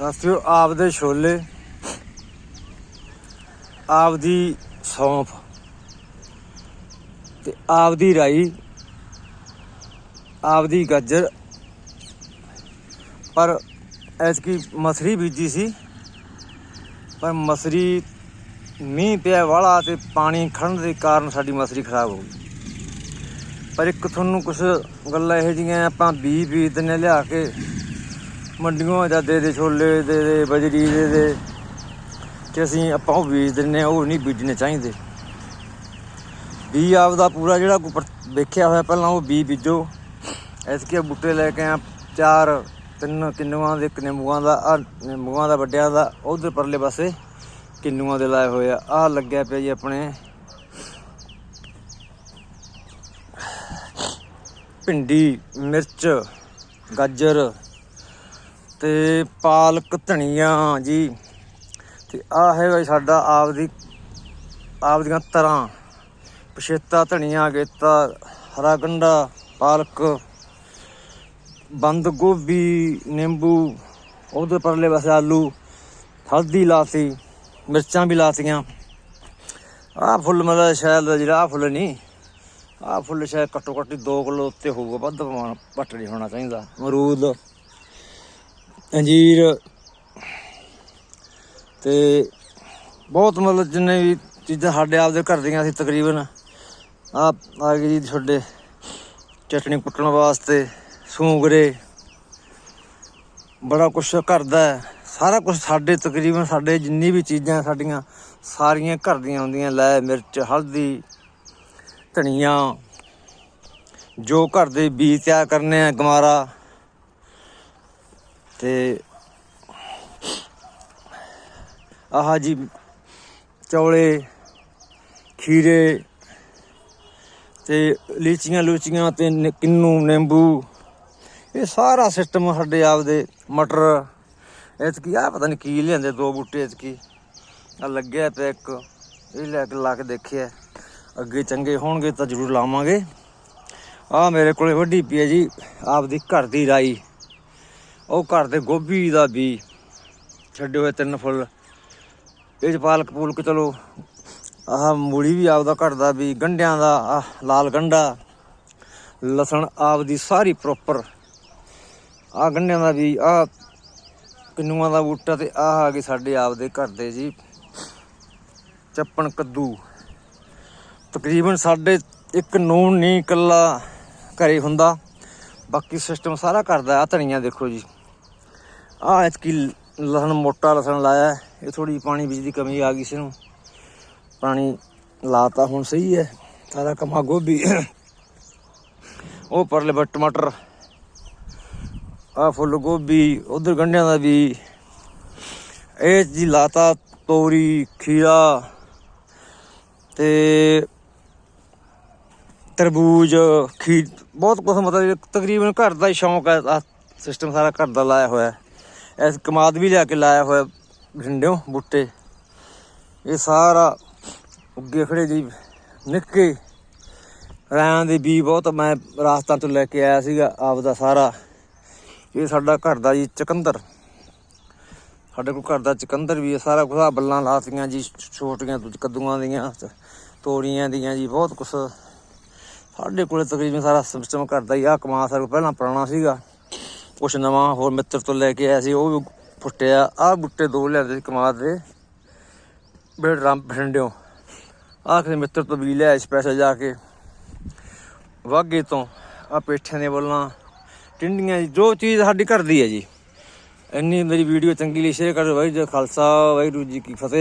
ਸਾਥੀਓ ਆਪਦੇ ਛੋਲੇ ਆਪਦੀ ਸੌਂਫ ਤੇ ਆਪਦੀ ਰਾਈ ਆਪਦੀ ਗਾਜਰ। ਪਰ ਐਤਕੀ ਮਸਰੀ ਬੀਜੀ ਸੀ, ਪਰ ਮਸਰੀ ਮੀਂਹ ਪਿਆ ਵਾਲਾ ਤੇ ਪਾਣੀ ਖੜਨ ਦੇ ਕਾਰਨ ਸਾਡੀ ਮਸਰੀ ਖਰਾਬ ਹੋ ਗਈ। ਪਰ ਇੱਕ ਤੁਹਾਨੂੰ ਕੁਝ ਗੱਲਾਂ ਇਹੋ ਜਿਹੀਆਂ ਆਪਾਂ ਬੀਜ ਬੀਜ ਦਿੰਦੇ ਲਿਆ ਕੇ ਮੰਡੀਆਂ ਜਾਂ ਦੇ ਦੇ ਛੋਲੇ, ਦੇ ਦੇ ਬਜਰੀ, ਦੇ ਦੇ ਕਿ ਅਸੀਂ ਆਪਾਂ ਉਹ ਬੀਜ ਦਿੰਦੇ ਹਾਂ, ਉਹ ਨਹੀਂ ਬੀਜਣੇ ਚਾਹੀਦੇ। ਬੀ ਆਪਦਾ ਪੂਰਾ ਜਿਹੜਾ ਵੇਖਿਆ ਹੋਇਆ ਪਹਿਲਾਂ ਉਹ ਬੀ ਬੀਜੋ। ਇਸ ਐਤਕੀ ਬੂਟੇ ਲੈ ਕੇ ਆ ਚਾਰ, ਤਿੰਨ ਕਿੰਨੂਆਂ ਦੇ, ਇੱਕ ਨਿੰਬੂਆਂ ਦਾ ਨਿੰਬੂਆਂ ਦਾ, ਵੱਡਿਆਂ ਦਾ, ਉਧਰ ਪਰਲੇ ਪਾਸੇ ਕਿੰਨੂਆਂ ਦੇ ਲਾਏ ਹੋਏ ਆ। ਆ ਲੱਗਿਆ ਪਿਆ ਜੀ ਆਪਣੇ ਭਿੰਡੀ, ਮਿਰਚ, ਗਾਜਰ ਤੇ ਪਾਲਕ ਧਨੀਆ ਜੀ। ਤੇ ਆ ਹੈਗਾ ਜੀ ਸਾਡਾ ਆਪਦੀ, ਆਪਦੀਆਂ ਤਰ੍ਹਾਂ। ਪਛੇਤਾ ਧਨੀਆ, ਗੇਤਾ, ਹਰਾ ਗੰਡਾ, ਪਾਲਕ, ਬੰਦ ਗੋਭੀ, ਨਿੰਬੂ, ਉਹਦੇ ਪਰਲੇ ਪਾਸੇ ਆਲੂ, ਹਲਦੀ ਲਾਤੀ, ਮਿਰਚਾਂ ਵੀ ਲਾਤੀਆਂ। ਆਹ ਫੁੱਲ ਮਤਲਬ ਸ਼ਾਇਦ ਜਿਹੜਾ ਆਹ ਫੁੱਲ ਨਹੀਂ ਆਹ ਫੁੱਲ ਸ਼ਾਇਦ ਘੱਟੋ ਘੱਟ 2 ਕਿਲੋ ਉੱਤੇ ਹੋਊਗਾ, ਵੱਧ ਪਵਾਉਣਾ ਪੱਟ ਨਹੀਂ ਹੋਣਾ ਚਾਹੀਦਾ। ਅਮਰੂਦ ਅੰਜੀਰ ਤੇ ਬਹੁਤ ਮਤਲਬ ਜਿੰਨੇ ਵੀ ਚੀਜ਼ਾਂ ਸਾਡੇ ਆਪਦੇ ਘਰ ਦੀਆਂ ਸੀ ਤਕਰੀਬਨ ਆ ਆ ਗਈ ਜੀ ਤੁਹਾਡੇ ਚਟਣੀ ਕੁੱਟਣ ਵਾਸਤੇ, ਸੂਗਰੇ, ਬੜਾ ਕੁਛ ਘਰ ਦਾ ਸਾਰਾ ਕੁਝ ਸਾਡੇ ਤਕਰੀਬਨ ਸਾਡੇ ਜਿੰਨੀ ਵੀ ਚੀਜ਼ਾਂ ਸਾਡੀਆਂ ਸਾਰੀਆਂ ਘਰ ਦੀਆਂ ਹੁੰਦੀਆਂ, ਲੈ ਮਿਰਚ, ਹਲਦੀ, ਧਨੀਆ, ਜੋ ਘਰ ਦੇ ਬੀਜ ਤਿਆਰ ਕਰਨੇ ਆ, ਗਮਾਰਾ ਤੇ ਆਹ ਜੀ ਚੌਲੇ, ਖੀਰੇ ਤੇ ਲੀਚੀਆਂ, ਲੂਚੀਆਂ ਤੇ ਨ- ਕਿੰਨੂ, ਨਿੰਬੂ, ਇਹ ਸਾਰਾ ਸਿਸਟਮ ਸਾਡੇ ਆਪਦੇ ਮਟਰ ਐਤਕੀ ਆ ਪਤਾ ਨਹੀਂ ਕੀ ਲਿਆਂਦੇ ਦੋ ਬੂਟੇ ਐਤਕੀ ਆ ਲੱਗਿਆ ਪਿਆ ਇੱਕ, ਇਹ ਲੈ ਕੇ ਲਾ ਕੇ ਦੇਖਿਆ। ਅੱਗੇ ਚੰਗੇ ਹੋਣਗੇ ਤਾਂ ਜ਼ਰੂਰ ਲਾਵਾਂਗੇ। ਆ ਮੇਰੇ ਕੋਲੇ ਵੱਡੀ ਪਈ ਹੈ ਜੀ, ਆਪਦੀ ਘਰ ਦੀ ਰਾਈ। ਉਹ ਘਰ ਦੇ ਗੋਭੀ ਦਾ ਵੀ ਛੱਡੇ ਹੋਏ ਤਿੰਨ ਫੁੱਲ। ਇਹ 'ਚ ਪਾਲਕ ਪੂਲਕ ਚਲੋ, ਆਹ ਮੂਲੀ ਵੀ ਆਪਦਾ ਘਰ ਦਾ ਵੀ ਗੰਢਿਆਂ ਦਾ, ਆਹ ਲਾਲ ਗੰਢਾ ਲਸਣ ਆਪਦੀ ਸਾਰੀ ਪ੍ਰੋਪਰ ਆ ਗੰਢਿਆਂ ਦਾ ਵੀ ਆ ਕਿੰਨੂਆਂ ਦਾ ਬੂਟਾ ਤੇ ਆਹ ਆ ਗਏ ਸਾਡੇ ਆਪਦੇ ਘਰ ਦੇ ਜੀ। ਚੱਪਣ ਕੱਦੂ। ਤਕਰੀਬਨ ਸਾਡੇ ਇੱਕ ਨੂਨ ਨਹੀਂ ਇਕੱਲਾ ਘਰੇ ਹੁੰਦਾ। ਬਾਕੀ ਸਿਸਟਮ ਸਾਰਾ ਕਰਦਾ ਆ ਧਨੀਆ ਦੇਖੋ ਜੀ। ਆ ਇਤਕੀ ਲਸਣ, ਮੋਟਾ ਲਸਣ ਲਾਇਆ ਹੈ। ਇਹ ਥੋੜੀ ਪਾਣੀ ਵਿੱਚ ਦੀ ਕਮੀ ਆ ਗਈ ਸੀ ਨੂੰ ਪਾਣੀ ਲਾਤਾ ਹੁਣ ਸਹੀ ਹੈ। ਸਾਰਾ ਕਮਾ ਗੋਭੀ। ਉਹ ਪਰਲੇ ਬਟ ਟਮਾਟਰ। ਆ ਫੁੱਲ ਗੋਭੀ, ਉਧਰ ਗੰਢਿਆਂ ਦਾ ਵੀ। ਇਹ ਜੀ ਲਾਤਾ ਤੋਰੀ, ਖੀਰਾ ਤੇ ਤਰਬੂਜ, ਖੀਰ। ਬਹੁਤ ਕੁਝ ਮਤਲਬ ਤਕਰੀਬਨ ਘਰ ਦਾ ਹੀ ਸ਼ੌਂਕ ਹੈ। ਸਿਸਟਮ ਸਾਰਾ ਘਰ ਦਾ ਲਾਇਆ ਹੋਇਆ ਇਸ ਕਮਾਦ ਵੀ ਲਿਆ ਕੇ ਲਾਇਆ ਹੋਇਆ ਭਿੰਡਿਓ ਬੂਟੇ। ਇਹ ਸਾਰਾ ਉੱਗੇ ਖੜੇ ਜੀ, ਨਿੱਕੇ ਰਾਂ ਦੇ ਬੀ ਬਹੁਤ ਮੈਂ ਰਾਜਸਥਾਨ ਤੋਂ ਲੈ ਕੇ ਆਇਆ ਸੀਗਾ ਆਪ ਦਾ ਸਾਰਾ। ਇਹ ਸਾਡਾ ਘਰ ਦਾ ਜੀ ਚਕੰਦਰ। ਸਾਡੇ ਕੋਲ ਘਰ ਦਾ ਚਕੰਦਰ ਵੀ ਹੈ, ਸਾਰਾ ਕੁਝ ਆ, ਬੱਲਾਂ ਲਾਤੀਆਂ ਜੀ, ਛੋਟੀਆਂ ਕੱਦੂਆਂ ਦੀਆਂ, ਤੋਰੀਆਂ ਦੀਆਂ ਜੀ, ਬਹੁਤ ਕੁਝ ਸਾਡੇ ਕੋਲੇ ਤਕਰੀਬਨ ਸਾਰਾ ਸਿਸਟਮ ਘਰ ਦਾ ਹੀ ਆ ਕਮਾ ਸਾਡੇ ਕੋਲ ਪਹਿਲਾਂ ਪੁਰਾਣਾ ਸੀਗਾ। ਕੁਛ ਨਵਾਂ ਹੋਰ ਮਿੱਤਰ ਤੋਂ ਲੈ ਕੇ ਆਇਆ ਸੀ ਉਹ ਵੀ ਫੁੱਟਿਆ ਆਹ ਬੁੱਟੇ ਦੋ ਲਿਆਂਦੇ ਸੀ ਕਮਾਦ ਦੇ। ਬੇੜ ਰਾਮ ਭਿੰਡਿਓ ਆਖਰੀ ਮਿੱਤਰ ਤੋਂ ਵੀ ਲਿਆ ਸਪੈਸ਼ਲ ਜਾ ਕੇ। ਵਾਗੇ ਤੋਂ ਆ ਪੇਠਿਆਂ ਦੇ ਬੋਲਾਂ ਟਿੰਡੀਆਂ ਜੀ, ਜੋ ਚੀਜ਼ ਸਾਡੀ ਘਰ ਦੀ ਹੈ ਜੀ। ਇੰਨੀ ਮੇਰੀ ਵੀਡੀਓ ਚੰਗੀ ਲਈ ਸ਼ੇਅਰ ਕਰੋ ਵਾਹਿਗੁਰੂ ਜੀ ਖਾਲਸਾ ਵਾਹਿਗੁਰੂ ਜੀ ਕੀ ਫਤਿਹ।